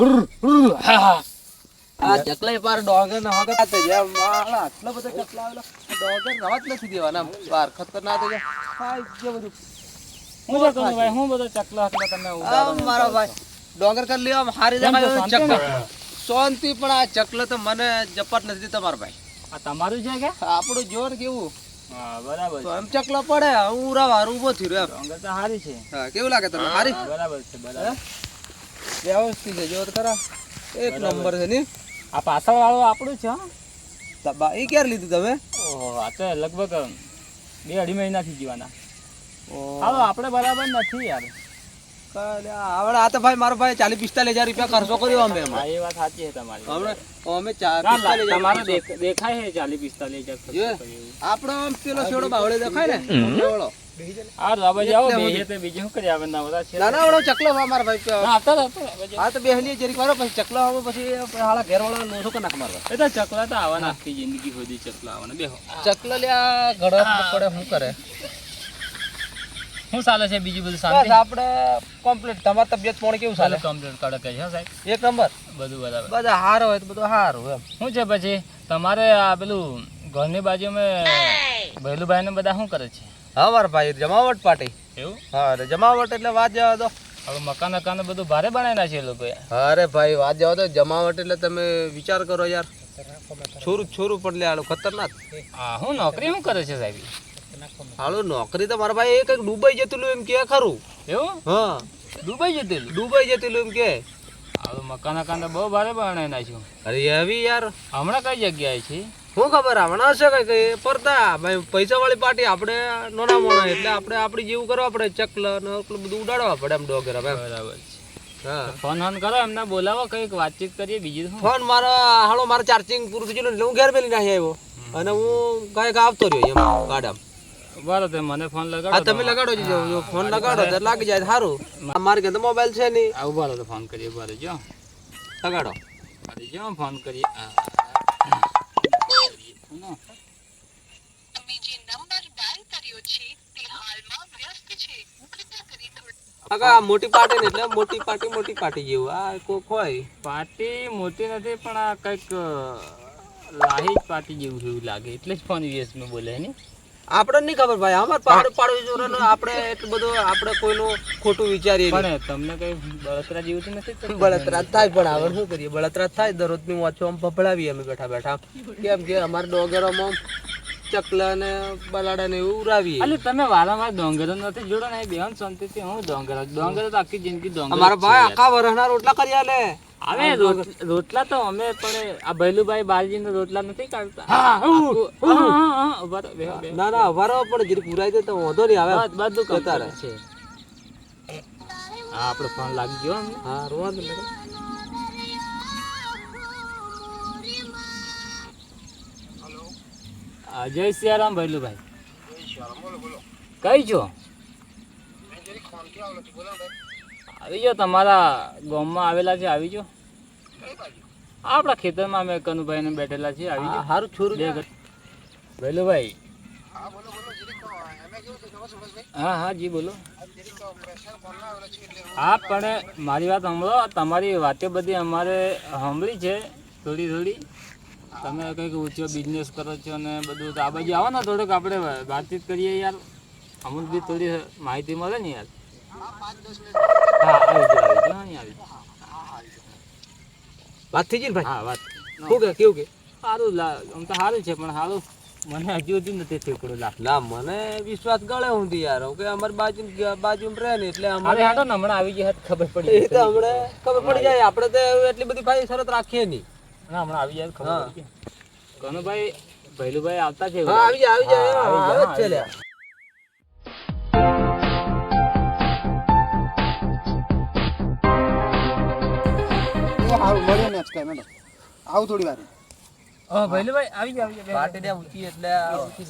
હુર, હુર, હા, હા. આ ચકલા પાર ડોંગર ના વગર આ તો માળા આટલા બધા ચકલા આવેલા. ડોંગર રવા નથી દેવાના. પાર ખતરનાક થઈ જાય જે બધું. હું છે? કનુભાઈ, હું બધો ચકલો હતો તમે આ ઉડાડો. ભાઈ ડોંગર કરી લેવા હારી કેમ શાંતિ ચકલા. શાંતિ પણ આ ચકલો તો મને જપટ નથી તમારો ભાઈ. આ તમારું છે કે? આપણું જોર કેવું? બરાબર એમ ચકલો પડે હું ઉરા વાર ઊભો થયો એમ. ડોંગર તો છે. હા કેવું લાગે તમને? હારી? બરાબર છે બરાબર. વ્યવસ્થિત છે જો ખરા. એક નંબર છે ની. આ પાછળ વાળું આપણું છે હા. તબા એ ક્યારે લીધું તમે? ઓહો આ તો લગભગ બે અઢી મહિનાથી જીવાના. હાલો આપણે બરાબર નથી યાર. આવડે આ તો ભાઈ મારો ભાઈ ચાલીસ પિસ્તાલીસ હજાર રૂપિયા ખર્ચો કર્યો અમે એ વાત સાચી છે તમારી. હમણાં અમે હજાર તમારે દેખાય છે ચાલીસ પિસ્તાલીસ હજાર. આપણો પેલો બાવળે દેખાય ને. આ રવા જાઓ એટલે તો બીજું શું કરીએ આપણે નવરા છીએ ના ના એવડો ચકલો હોય મારા ભાઈ ના, આવતા આવતા રહો, રવા જાઓ. હા તો બેહલી જરીક વાળો પછી ચકલો આવે પછી હાલા ઘેર વાળા લોસો કરી નાખ મારવા. એ તો ચકલા તો આવવાના આખી જિંદગી સુધી ચકલા આવવાના. બેહો. ચકલો લ્યા ઘડો પડે શું કરે? શું ચાલે છે બીજું બધું બસ શાંતિ આપણે કમ્પ્લીટ તમારી તબિયત પોણી કેવું ચાલે? ચાલે કમ્પ્લીટ કડક છે સાહેબ. એક નંબર? બધું બરાબર. બધા હારો હોય તો બધું હારું એમ. શું છે પછી? તમારે આ પેલું ઘરની બાજુમાં ભૈલુભાઈ ને બધા શું કરે છે? હા મારા ભાઈ જમાવટ પાર્ટી એવું? હા જમાવટ એટલે વાત જવા દો. હવે મકાન મકાન બધું ભારે બનાવેલા છે એ લોકોએ. અરે ભાઈ વાત જવા દો. જમાવટ એટલે તમે વિચાર કરો યાર. છોરું છોરું પણ લે આલો ખતરનાક. હા હું નોકરી શું કરે છે સાહેબ? હાલો નોકરી તો મારા ભાઈ એક કંઈક જતેલું જતું એમ કે ખરું. એવું? હા. દુબઈ જતેલું ડૂબાઈ જતેલું એમ કે. હવે મકાન મકાન બહુ ભારે બનાવેલા છે. અરે એવી યાર. હમણાં કઈ જગ્યાએ છે? શું ખબર હમણાં હશે કઈ કઈ પડતા. ભાઈ પૈસા વાળી પાર્ટી આપણે નોના મોણા એટલે આપણે આપણી જેવું કરવા પડે. ચકલ ને એટલું બધું ઉડાડવા પડે એમ ડોગર એમ. બરાબર હા. ફોન ફોન કરો એમને બોલાવો કંઈક વાતચીત કરીએ બીજી ફોન મારો હાલો મારે ચાર્જિંગ પૂરું થઈ ગયું એટલે હું ઘેર પેલી નાખી આવ્યો. અને હું કંઈક આવતો રહ્યો એમ ગાડામાં. બરાબર મને ફોન હા લગાડો તમે લગાડો જો ફોન લગાડો તો લાગી જાય સારું. મારે ઘરે મોબાઈલ છે નહીં. આવું બરાબર તો ફોન કરીએ બરાબર જો લગાડો. જો ફોન કરીએ હા. સુનો. તમે જે નંબર ડાયલ કર્યો છે તે હાલમાં વ્યસ્ત છે. કૃપા કરી આ મોટી પાર્ટી ને એટલે મોટી પાર્ટી મોટી પાર્ટી જેવું. આ કોક હોય. પાર્ટી મોટી નથી પણ આ કંઈક લાહી જ પાર્ટી જેવું છે એવું લાગે. એટલે જ ફોન યુએસ મેં બોલે ને આપણે નહીં ખબર ભાઈ. અમારે પાડ જોડે આપણે એટલું બધું આપણે કોઈનું ખોટું વિચારીએ પણ તમને કઈ બળતરા જેવું તો નથી બળતરા થાય પણ હવે શું કરીએ? બળતરા થાય દરરોજની વાંચો આમ ફફડાવીએ અમે બેઠા બેઠા. કેમ કે અમારે ડોગરોમાં ચકલા ને બલાડા ને એવું ઉરાવીએ. એટલે તમે વારંવાર ડોંગરો નથી જોડો ને બેહન શાંતિથી. હું ડોંગર ડોંગર તો આખી જિંદગી ડોંગર અમારા ભાઈ આખા વરહના રોટલા કરી આલે હવે રોટલા તો અમે પણ આ ભૈલુભાઈ બાલજી રોટલા નથી કાઢતા. ના ના અવારો પણ ગીર પુરાઈ દે તો વાંધો નહીં આવે. બધું કરતા રહે. છે. હા આપણો ફોન લાગી ગયો. હા રોવા દે હા, જય સિયારામ ભૈલુભાઈ કઈ છો? આવી જાઓ તમારા ગામમાં આવેલા છે આવી જાઓ. આપણા ખેતરમાં અમે કનુભાઈ ને બેઠેલા છીએ આવી જાઓ. હારું છોરું બે ઘર- ભાઈ હા હા જી બોલો. હા પણ મારી વાત સાંભળો તમારી વાતે બધી અમારે સાંભળી છે થોડી થોડી. તમે કંઈક ઊંચો બિઝનેસ કરો છો ને બધું તો આ બાજુ આવો ને થોડુંક આપણે વાતચીત કરીએ યાર. અમુક બી થોડી માહિતી મળે ને યાર. હા આવી જાઓ આવી જાઓ અહીં આવી વાત થઈ ગઈ ને ભાઈ? હા વાત. શું કે કેવું કે? સારું આમ તો સારું છે પણ સારું મને હજુ સુધી નથી થયું લા. મને વિશ્વાસ ગળે ઊંધી યાર. કે અમારી બાજુ બાજુ રહે ને એટલે અમારે હાડો ને હમણાં આવી જાય ખબર એ પડી તો હમણે ખબર પડી જાય. આપણે તો એટલી બધી ભાઈ શરત રાખીએ નહીં. ના હમણાં આવી જાય તો ખબર પડી કનુભાઈ ભૈલુભાઈ આવતા છે હા આવી જાય આવી જાય. આવે છે લ્યા. મળીએ આવું થોડી વાર. હા આવી આવી પાર્ટી ઊંચી એટલે ઊંચી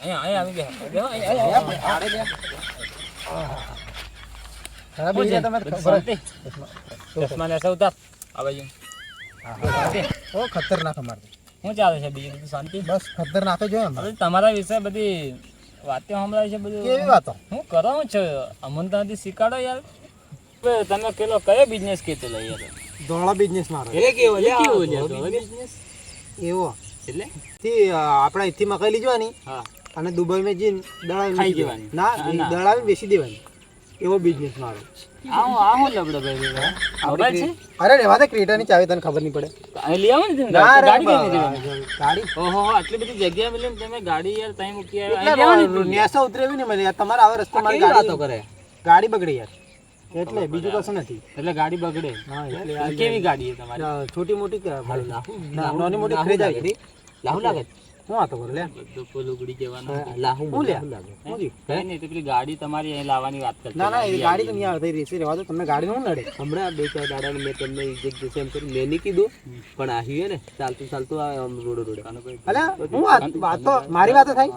અહીંયા અહીંયા આવી ગયા. તમે? ચશ્મા ઓ ખતરનાક અમારે. શું ચાલે છે બીજું? બધું શાંતિ? બસ ખતરનાક જ હોય તમારા વિશે બધી વાતો સંભળાય છે બધું. કેવી વાતો? હું કરો છો. અમન તો નથી શીખાડો યાર. તમે પેલો કયો બિઝનેસ કીધું લઈ યાર? ધોળા બિઝનેસ મારો એ કેવો લે કેવો લે ધોળો ધોળો એવો. એટલે? થી આપણે અહીંથી મકાઈ લીધવાની હા. અને દુબઈમાં જઈને દળાવી ખાઈ જવાની. દેવાની. ના ના. બેસી દેવાની. એવો બિઝનેસ મારો આવો આવો લબડો ભાઈ ખબર છે? અરે રેવા દે ક્રેટાની ચાવી તને ખબર નહીં પડે. અહીં લઈ આવો ને તમે. ગાડી બા- ગાડી ઓહો હો, આટલી બધી જગ્યા મિલી તમે ગાડી યાર ત્યાં મૂકી આવ્યા. એટલે. ન્યાસા ઉતરેવી ને મને. યાર તમારા આવા રસ્તે મારી ગાડી તો કરે? ગાડી બગડી યાર. એટલે બીજું કશું નથી. એટલે ગાડી બગડે. કેવી ગાડી. છે તમારી? છોટી મોટી નાની મોટી આવી રી. લાહુ લાગે? હું વાતો કરું લે. બધું ઉગડી જવાનું. લાહુ હું લે? કઈ નહીં તો પેલી ગાડી તમારી અહીં લાવવાની વાત કરતા ના ના એ ગાડી તો નહીં આવે. તો રેસી રહેવા દો તમને ગાડી હું નડે. હમણાં બે ચાર દાડા મેં તમને એક જશે એમ કરી મેં નહીં કીધું પણ આવ્યું ને ચાલતું ચાલતું આવે આમ રોડે રોડે. અલે હું વાત તો મારી વાતો થાય?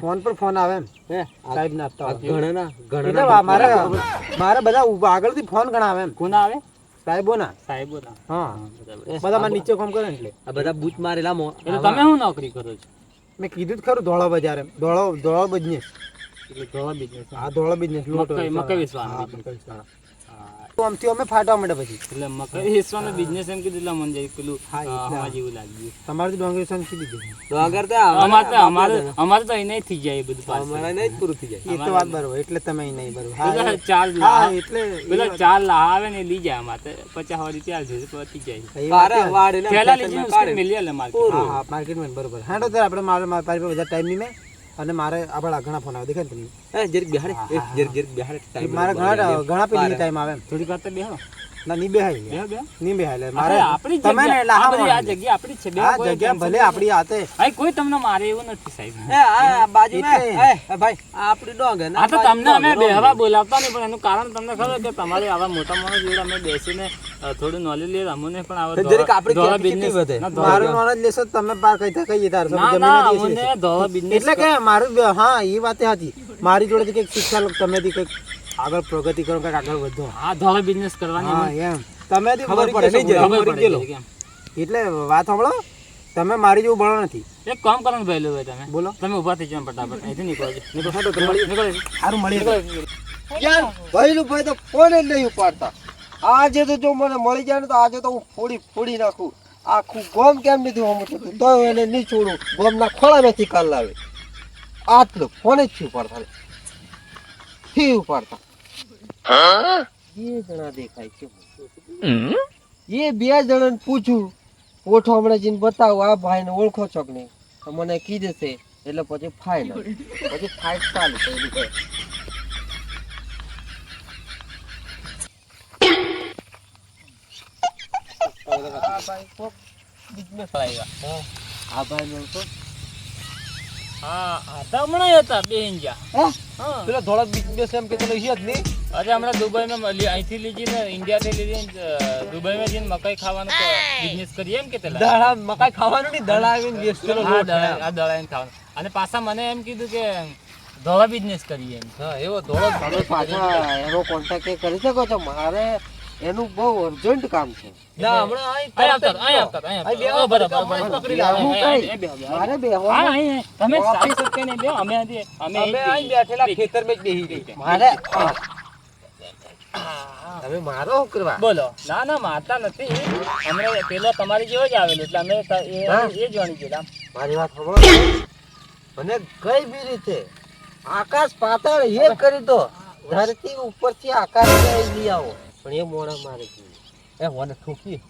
ફોન પર ફોન આવે સાહેબ ના વા- મારે મારે બધા આગળ આગળથી ફોન ઘણા આવે એમ. કોના આવે? સાહેબો ના. સાહેબો ના હા બધા મારે નીચે કામ કરે ને એટલે. આ બધા બૂચ મારેલા એટલે તમે શું નોકરી કરો છો? મેં કીધું જ ખરું ધોળો બજાર એમ. ધોળો ધોળો બિઝનેસ એટલે ધોવા બિઝનેસ હા ધોળો બિઝનેસ લોટ. મકાઈ-. મકાઈ વેચવાનો હા, business. મકાઈ વેચવાનો. હા તો આમથી અમે ફાટવા માંડે પછી. એટલે મકાઈ વેચવાનો બિઝનેસ એમ કીધું એટલે મને જાય પેલું હા, અ, એટલે. હવા જેવું લાગ્યું. તમારે ડોંગરી સામે સીધી દીધી તો આગળ તો અમારે- અમારે તો અમારે અમારે તો અહીં નહીં થઈ જાય બધું અમારે નહીં જ પૂરું થઈ જાય. એ તો વાત બરોબર એટલે તમે અહીં નહીં બરોબર. હા, ચાર લાહ- એટલે પેલા ચાર લાહ આવે ને લઈ જાય અમારે પચાસ વાળી છે પતી જાય. પહેલા લીધી માર્કેટ. હા હા માર્કેટમાં બરોબર. હા તો આપણે મારે મારી પાસે બધા ટાઈમ નહીં મેં અને મારે આપણા ઘણા ફોન આવે. દેખાય ને તમને? એ જરીક બેહાડે, એ જરીક જરીક બેહાડે, ટાઈમ મારે ઘણા ઘણા પેલી ટાઈમ આવે થોડી થોડીક વાર તો બેહો. ના નહીં બેહાય લે. બેહો બેહો બેહાય મારે મારે આપણી તમે ને એટલે આ હા બધી આ મારે. જગ્યા આપણી છે બેહો આ જગ્યા ભલે આપણી હાથે. અહીં કોઈ તમને મારે એવું નથી સાહેબ. એ આ આ એ, એ ભાઈ, આ આપણી ડોંગ હે, આ તો તમને અમે બેહવા બોલાવતા નહીં પણ એનું કારણ તમને ખબર કે તમારે આવા મોટા માણસ જોડે અમે બેસીને થોડું નોલેજ લઈએ અમને પણ આવા જરીક આપણી ધોળા વધે. મારું નોલેજ લેશો તમે પાર કઈ કઈ તાર અમને ધોળા business એટલે કે મારું હા એ વાત હતી મારી જોડેથી કંઈક શિક્ષા તમે કંઈક આગળ પ્રગતિ કરો કે આગળ વધો. આ ધોળા બિઝનેસ કરવાની હા એમ. તમે થી ખબર પડે. ખબર પડે. છે. એટલે વાત સાંભળો. તમે મારી જેવું ભણો નથી. એક કામ કરો ને ભાઈ ભાઈ તમે. બોલો. તમે ઊભા થઈ જાવ ફટાફટ. અહીંથી નીકળો છો. નીકળો. સારું મળી યાર ભાઈલું ભાઈ તો ફોન જ નહીં ઉપાડતા. આજે તો જો મને મળી જાય ને તો આજે તો હું ફોડી ફોડી નાખું. આખું ગોમ કેમ નથી હમું તો એને નહીં છોડું. ગોમના ખોળામાંથી કાલ લાવે. આટલું ફોને જ થી ઉપાડતા. ને. થી ઉપાડતા. બે જણા દેખાય છે. એ બે જણાને પૂછું ઓઠો હમણાં જઈને બતાવો આ ભાઈને ઓળખો છો કે નહીં? તો મને કી દેશે એટલે પછી ફાઇલ પછી ફાઇટ ચાલુ કરી દે આ ભાઈ ઓળખો હા. હા હમણાં હતા બે ઇન્જા હા? પેલો બિઝનેસ એમ કે તને છે જ નહીં? અરે હમણાં દુબઈમાં અહીંથી લીધી ને ઇન્ડિયાથી લીધી ને, દુબઈમાં જઈને મકાઈ ખાવાનું બિઝનેસ કરીએ એમ કે પેલા દડા મકાઈ ખાવાનું નહીં, દડા આવીને ગેસ લોટ આ દળાઈને ખાવાનું અને પાછા મને એમ કીધું કે ધોળા બિઝનેસ કરીએ એમ હા, એવો ધોળો તમે પાછા એનો કોન્ટેક્ટ કરી શકો છો મારે એનું બહુ અર્જન્ટ કામ છે ના, હમણાં અહીં આવતા, અહીં. આવતા, અહીં આવતા. બરાબર. પકડી લાવો. અહીં, બે. મારે હા. તમે સારી સત્ય નહીં બે અમે અમે અહીં બેઠેલા ખેતરમાં જ બેહી ગઈ. મારે તમે મારો શું કરવા? બોલો. ના ના મારતા નથી. અમે પેલો તમારી જેવો જ આવેલો એટલે અમે એ? એ ગયેલા. મારી વાત સાંભળો. મને કઈ બી રીતે આકાશ પાતાળ એ કરી દો ધરતી ઉપરથી આકાશ લઈ આવો. પણ એ મોડા મારે. એ મને ઠૂકી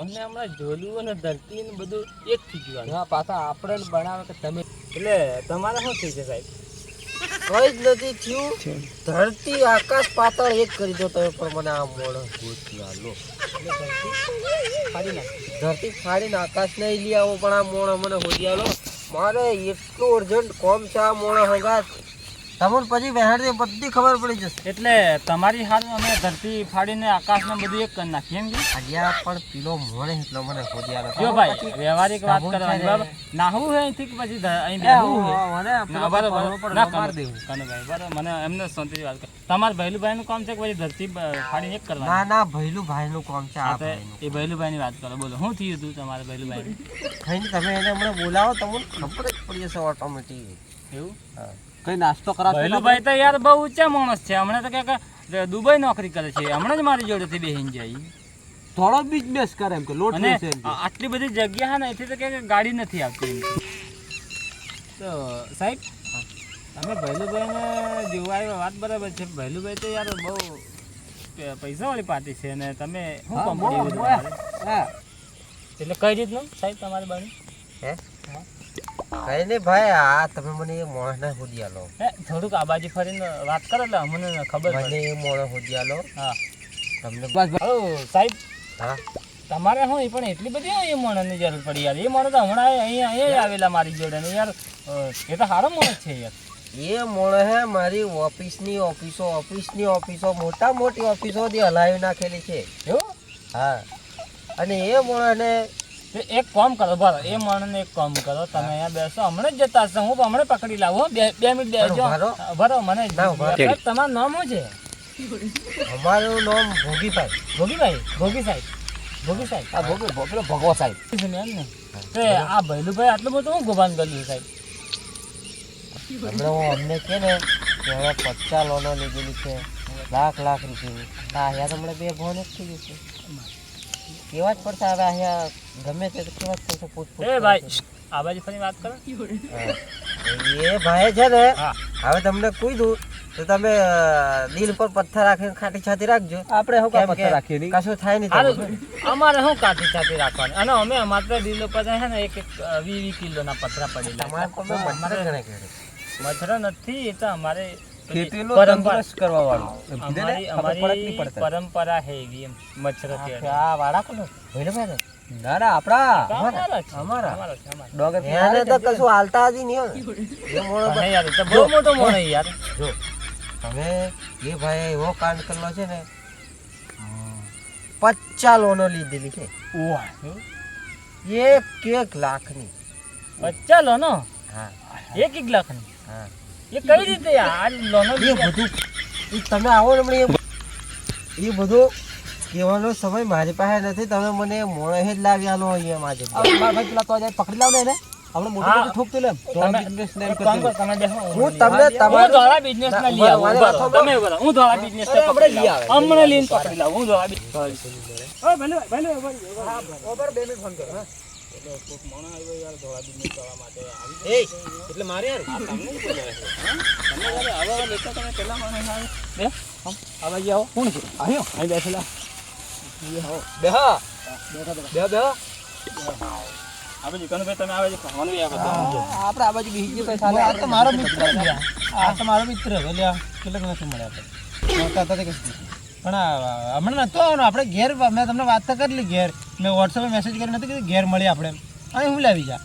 અમને હમણાં જોલું અને ધરતી ને બધું એક થઈ ગયું પાછા આપણે બનાવે કે તમે એટલે તમારે શું થઈ છે સાહેબ? કઈ જ નથી થયું. ધરતી આકાશ પાતાળ એક કરી દો તમે પણ મને આ મોડા ભૂત ના લો. ધરતી ફાડીને આકાશ નહીં લઈ આવો પણ આ મોણ મને હોજી આલો મારે એટલું અર્જન્ટ કોમ છે આ મોણા હંગાત. તમને પછી વહેણથી બધી ખબર પડી જશે. એટલે તમારી હાલ અમે ધરતી ફાડીને આકાશમાં બધું એક કરી નાખીએ એમ અહીંયા પણ પીલો મોડે એટલો મને ખોદ્યા જો ભાઈ વ્યવહારિક વાત કરવાની બરાબર? નાહવું હોય અહીંથી કે પછી અહીં બેહવું હોય ના, બરાબર. ના, કનુ- કનુભાઈ, બરાબર. મને એમને શાંતિથી વાત કર. તમારે ભૈલુભાઈનું કામ છે કે પછી ધરતી ફાડીને એક કરવાની? ના ના ભૈલું ભાઈનું કામ છે આ હા, તો એ ભૈલુભાઈની વાત કરો બોલો. શું થયું હતું તમારે ભૈલુભાઈ થઈને તમે એને હમણાં બોલાવો તમને ખબર જ પડી જશે ઓટોમેટિક એવું? કઈ નાસ્તો કરાવતો ભૈલુભાઈ તો યાર બહુ ઊંચા માણસ છે. હમણાં તો કે દુબઈ નોકરી કરે છે. હમણાં જ મારી જોડેથી બેહીને જાય. થોડો બિઝનેસ કરે એમ કે લોટ. આ- આટલી બધી જગ્યા છે ને એથી તો કે કે ગાડી નથી આવતી તો સાહેબ તમે ભૈલુભાઈને જોવા આવ્યા વાત બરાબર છે. ભૈલુભાઈ તો યાર બહુ પૈસા પૈસાવાળી પાર્ટી છે ને તમે શું હા, કંપની. હા. એટલે કઈ રીતનું સાહેબ તમારી બાજુ? કઈ નહીં ભાઈ આ તમે મને એ મોણસને શોધી આલો. હે થોડુંક આ બાજુ ફરીને વાત કરો એટલે અમને ખબર મને પડે એ મોણસ શોધી આલો. હા. તમને બસ. સાહેબ હા? તમારે હું એ પણ એટલી બધી એ માણસની જરૂર પડી યાર. એ માણસ તો હમણાં અહીંયા અહીંયા આવેલા મારી જોડે ને યાર. એ તો સારો માણસ છે યાર. એ મોણસે મારી ઓફિસની ઓફિસો ઓફિસની ઓફિસો મોટા મોટી ઓફિસો બધી હલાવી નાખેલી છે. હા. અને એ મોણસને તો એક કામ કરો બરો એ માણસને એક કામ કરો તમે અહીંયા બેસો. હમણાં જ જતા હશો. હું હમણાં પકડી લાવું હો. બે બે મિનિટ બેસજો ભરો મને તમારું નામ શું છે? અમારું નામ ભોગીભાઈ. ભોગીભાઈ? ભોગી સાહેબ ભોગી સાહેબ આ ભોગી પેલો ભગવો સાહેબ. છે એમ ને? તે આ ભૈલુભાઈ આટલું બધું હું ગોબાન કર્યું સાહેબ? હમણાં હું અમને કે ને કે હવે પચાસ લોનો લીધેલી છે. લાખ લાખ રૂપિયા આ અહીંયા તો હમણાં બે ભોન જ થઈ ગયું છે. કેવા જ પડતા હવે અહીંયા ગમે તે કેવા જ પૂછ એ ભાઈ આ બાજુ ફરી વાત કરો. એ ભાઈ છે ને હવે તમને કીધું તો તમે દિલ પર પથ્થર રાખીને ખાટી છાતી રાખજો. આપણે શું પથ્થર રાખીએ નહીં? કશું થાય નહીં અમારે શું કાઠી છાતી રાખવાની? અને અમે માત્ર દિલ પર છે ને એક એક વી વી કિલોના પતરા પડેલા અમારે છે. પણ મેં મચ્છર ગણે મથરા નથી એ તો અમારે પરંપરા છે એમ મચ્છર આ વાળા કોનો? ભઈલો ભાઈ ના ના આપડા અમારા. અમારા. ડોગર એને તો કશું હાલતા જ નહીં. એ મોણો યાર તો બહુ મોટો મોણ યાર. જો હવે એ ભાઈ એવો કાંડ કરેલો છે ને પચ્ચા લોનો લીધેલી છે. એક એક લાખની. બચ્ચા લો નો હા. એક એક લાખની હા. એ કઈ રીતે આ લોનો એ બધું એ તમે આવો ને એ બધું કહેવાનો સમય મારી પાસે નથી તમે મને મોળે જ લાવી આલો અહીંયા માજે ભાઈ પેલા તો જાય પકડી લાવ ને એને આપણે મોટું. મોટું ઠોકતું લે તમે એક કામ કરો, હું તમને તમારો ધોળા બિઝનેસ ના લઈ આવું. તમે ઊભા હું ધોળા બિઝનેસ ને પકડી લઈ. આવે. હમણાં લઈને પકડી લાવું. હું ધોળા business- એટલે મારે યાર તમે યાર હવે હવે લેતા તમે પેલા માણસ આવે. બે, આવો. કોણ છે? આવ્યો અહીં બેસેલા. બે હા બે બે આ તમે આ બાજુ ખાવાનું બી આપો. આપણે આ બાજુ બીજી તો મારો મિત્ર આ તો મારો મિત્ર છે લ્યા. કેટલાક નથી મળ્યા આપણે. પણ હમણાં નતો આવવાનો આપણે ઘેર મેં તમને વાત તો કરેલી ઘેર મેં વોટ્સઅપ મેસેજ કરી નથી કીધું ઘેર મળીએ આપણે અહીં હું લાવી જા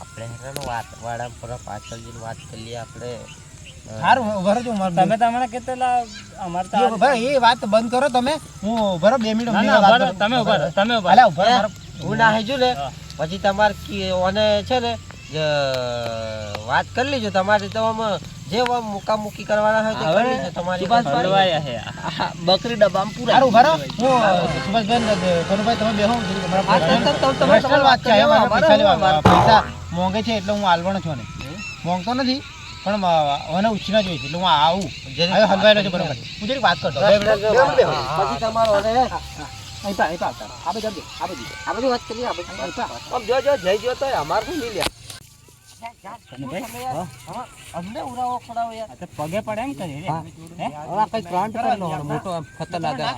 આપણે વાત વાળા પર પાછળ જઈને વાત કરી લઈએ આપણે સારું ભરો તમે તો કેટલા અમારે તો ભાઈ એ વાત બંધ કરો તમે. હું ભરો બે મિનિટ ના, ના, વાત ઊભા રહો, કરું. તમે ઊભા તમે ઊભા અલ્યા, ઊભા હું. ના હેજુ ને પછી તમારે ઓને છે ને વાત કરી લેજો તમારે તો આમ જે મુકા મુકી કરવાના હોય તે કરી લેજો તમારી છે બકરી ડબ્બામાં પૂરા. સારું ભરો હું સુભાષભાઈ કનુભાઈ તમે બેહો તમારા હા, તો- તો- તો- પર્સનલ વાત છે તમારે એમાં પૈસા લેવા. અમારે- પૈસા મોંઘે છે એટલે હું આલવાનો છું ને. મોંઘતો નથી. પણ મને ઉછીના જોઈએ છે એટલે હું આવું. હવે હલવાયેલો છે બરોબર. હું જરી વાત કરતો. પછી તમારો ઓને અહીં પા આ બધું આ બાજુ આ બધી વાત કરીએ આ બધી જો જો જઈ ગયો તો અમાર શું નહીં લ્યા અમને ઉરાવો ખડાવો યાર. આ તો પગે પડે એમ કરી મોટો આમ ખતરનાક આ.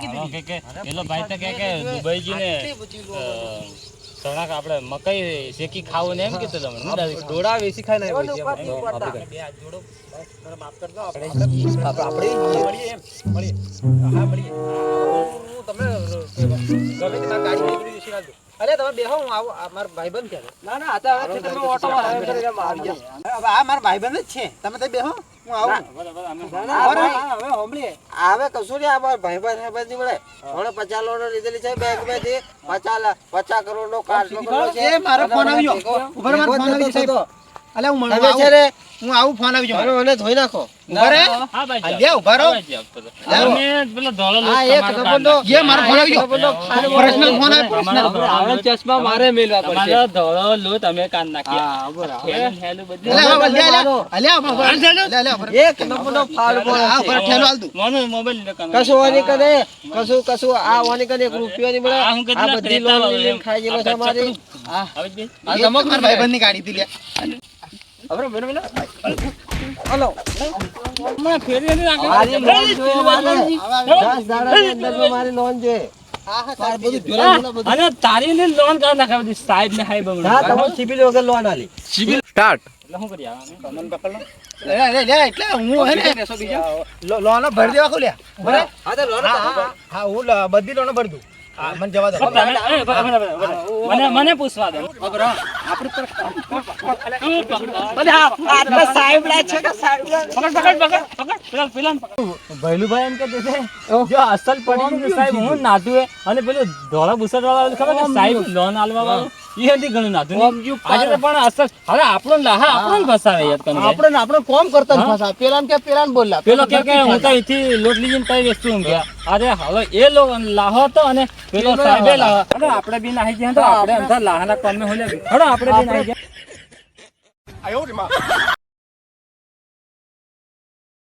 સણાક આપણે મકાઈ શેકી ખાવું ને એમ કીધું તમે ડોડા વેચી ખાય નહીં. અરે તમે બેહો હું આવું. મારા ભાઈબંધ ક્યાં છે? ના ના આ તો હવે આવે. હવે આ મારા ભાઈબંધ જ છે. તમે તો બેહો. હવે કશું નહીં ભાઈ ભાઈ ભાઈ ની મળે હમણાં પચાસ લોન લીધેલી છે બેંકમાંથી પચાસ પચાસ કરોડ નો કાર્ડ છે મારો ફોન મને અલે હું મળવા આવું. ને હું આવું ફોન આવી જાઉં. મને ધોઈ નાખો. ઊભા હા ભાઈ લે ઊભા રહો. અમે પેલો ધોળો લોટ આ એક નંબરનો જે મારો ફોન આવી ગયો પર્સનલ ફોન આવે પર્સનલ આવડે ચશ્મા મારે મેલવા પડશે. મારો ધોળો લોટ અમે કાન નાખી. હા બરાબર હેલું બધું. અલે હવે લે લે અલે હવે ઊભા રહો. લે લે ઊભા. રહો. એક નંબરનો ફાઇલ આ ઊભા રહો, ઠેલો આલ દઉં. મને મોબાઈલ લે કાન. કશું વાની કરે કશું કશું આ વાની કરે એક રૂપિયો ની મળે. આ હું બધી લોન લઈને ખાઈ ગયેલો છે મારી આ હવે આ ધમક મારા ભાઈબંધની ગાડી હતી લે. હલો. ફેરી નથી. મારી લોન જોઈએ લોન બધું જોડા બોલા બધું. અને તારી ને લોન કાઢ સાહેબ ને હાઈ બંગડો. હા તમે સિબિલ વગર લોન આલી? સ્ટાર્ટ. એટલે શું કરી તમને પકડ લે. લે લે એટલે હું હે ને લો- ભરી દેવા ખોલ્યા. બરાબર? હા તો લોન હા, હા, બધી લોન ભરી દઉં. મને જવા દો. મને મને પૂછવા દો. ભૈલુભાઈ એમ કે છે જો અસલ પડી સાહેબ હું નાતું હે અને પેલું ધોળા બુસટ વાળા ખબર સાહેબ લોન આલવા વાળો એ ઘણું નાતું આજે પણ અસલ હવે આપણો લાહા આપણો ફસાવે યાર કનભાઈ. આપણે આપણે કોમ કરતા જ ફસા પેલા કે પેલા બોલ્યા. પેલો કે કે હું તો અહીંથી લોટ લીધી કઈ વસ્તુ હું ગયા. અરે હવે એ લો લાહો હતો અને પેલો સાહેબે લાહો. અરે આપણે બી નાહી ગયા તો આપણે અંદર લાહાના કામે હોલે હડો આપણે બી નાહી ગયા.